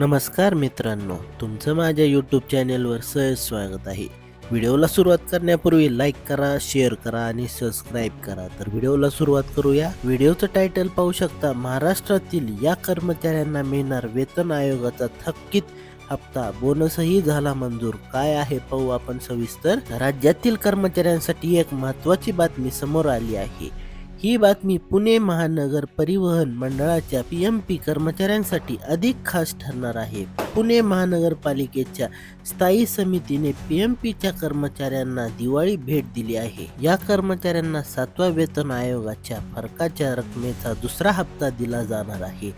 नमस्कार मित्रांनो तुमचं माझ्या यूट्यूब चॅनेलवर सहज स्वागत आहे. व्हिडिओला सुरुवात करण्यापूर्वी लाईक करा शेअर करा आणि सबस्क्राईब करा. तर व्हिडिओला सुरुवात करूया. व्हिडिओचं टायटल पाहू शकता महाराष्ट्रातील या कर्मचाऱ्यांना मिळणार वेतन आयोगाचा थकीत हप्ता. बोनसही झाला मंजूर. काय आहे पाहू आपण सविस्तर. राज्यातील कर्मचाऱ्यांसाठी एक महत्वाची बातमी समोर आली आहे. ही बातमी पुणे महानगर परिवहन मंडळाच्या पी एम पी कर्मचाऱ्यांसाठी अधिक खास ठरणार आहे. पुणे महानगरपालिकेच्या स्थायी समितीने पी एम पीच्या कर्मचाऱ्यांना दिवाळी भेट दिली आहे. या कर्मचाऱ्यांना सातवा वेतन आयोगाच्या फरकाच्या रकमेचा दुसरा हप्ता दिला जाणार आहे.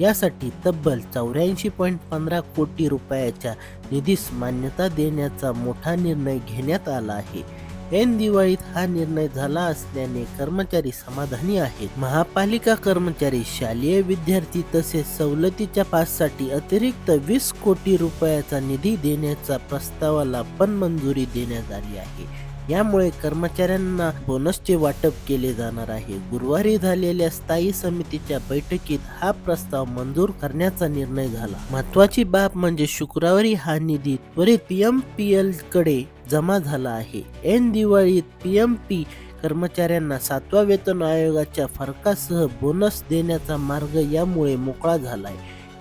यासाठी तब्बल चौऱ्याऐंशी पॉईंट पंधरा कोटी रुपयाच्या निधीस मान्यता देण्याचा मोठा निर्णय घेण्यात आला आहे. ऐन दिवाळीत हा निर्णय झाला असल्याने कर्मचारी समाधानी आहेत. महापालिका कर्मचारी शालेय विद्यार्थी तसेच सवलतीच्या पाससाठी अतिरिक्त वीस कोटी रुपयाचा निधी देण्याचा प्रस्तावाला पण मंजुरी देण्यात आली आहे. यामुळे कर्मचाऱ्यांना बोनसचे वाटप केले जाणार आहे. गुरुवारी झालेल्या स्थायी समितीच्या बैठकीत हा प्रस्ताव मंजूर करण्याचा निर्णय झाला. महत्वाची बाब म्हणजे शुक्रवारी हा निधी त्वरित पीएम पी एलकडे जमा झाला आहे. ऐन दिवाळीत पी एम पी कर्मचाऱ्यांना सातव्या वेतन आयोगाच्या फरकासह बोनस देण्याचा मार्ग यामुळे मोकळा झालाय.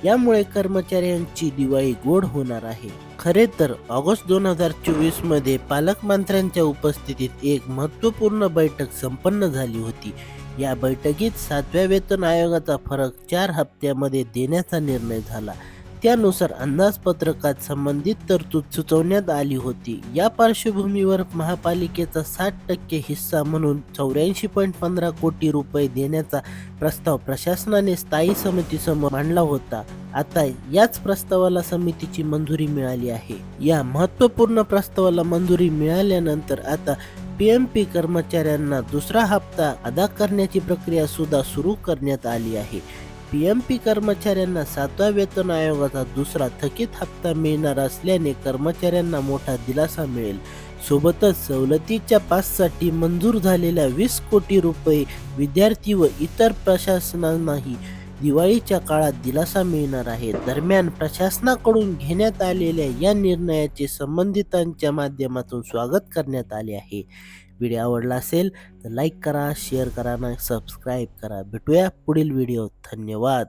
यामुळे कर्मचाऱ्यांची दिवाळी गोड होणार आहे. खरे तर ऑगस्ट दोन हजार चोवीसमध्ये पालकमंत्र्यांच्या उपस्थितीत एक महत्त्वपूर्ण बैठक संपन्न झाली होती. या बैठकीत सातव्या वेतन आयोगाचा फरक चार हप्त्यामध्ये देण्याचा निर्णय झाला. त्यानुसार अंदाजपत्रकात संबंधित तरतूद सुचवण्यात आली होती. या पार्श्वभूमीवर महापालिकेचा साठ टक्के हिस्सा म्हणून चौऱ्याऐंशी पॉईंट पंधरा कोटी रुपये देण्याचा प्रस्ताव प्रशासनाने स्थायी समितीसमोर मांडला होता. आता याच प्रस्तावाला समितीची मंजुरी मिळाली आहे. या महत्त्वपूर्ण प्रस्तावाला मंजुरी मिळाल्यानंतर आता पीएमपी कर्मचाऱ्यांना दुसरा हप्ता अदा करण्याची प्रक्रिया सुद्धा सुरू करण्यात आली आहे. पी एम पी कर्मचाऱ्यांना सातव्या वेतन आयोगाचा दुसरा थकीत हप्ता मिळणार असल्याने कर्मचाऱ्यांना मोठा दिलासा मिळेल. सोबतच सवलतीच्या पाससाठी मंजूर झालेल्या वीस कोटी रुपये विद्यार्थी व इतर प्रशासनांनाही दिवाळीच्या काळात दिलासा मिळणार आहे. दरम्यान प्रशासनाकडून घेण्यात आलेल्या या निर्णयाचे संबंधितांच्या माध्यमातून स्वागत करण्यात आले आहे. व्हिडिओ आवडला असेल तर लाईक करा शेअर करा आणि सबस्क्राईब करा. भेटूया पुढील व्हिडिओ धन्यवाद.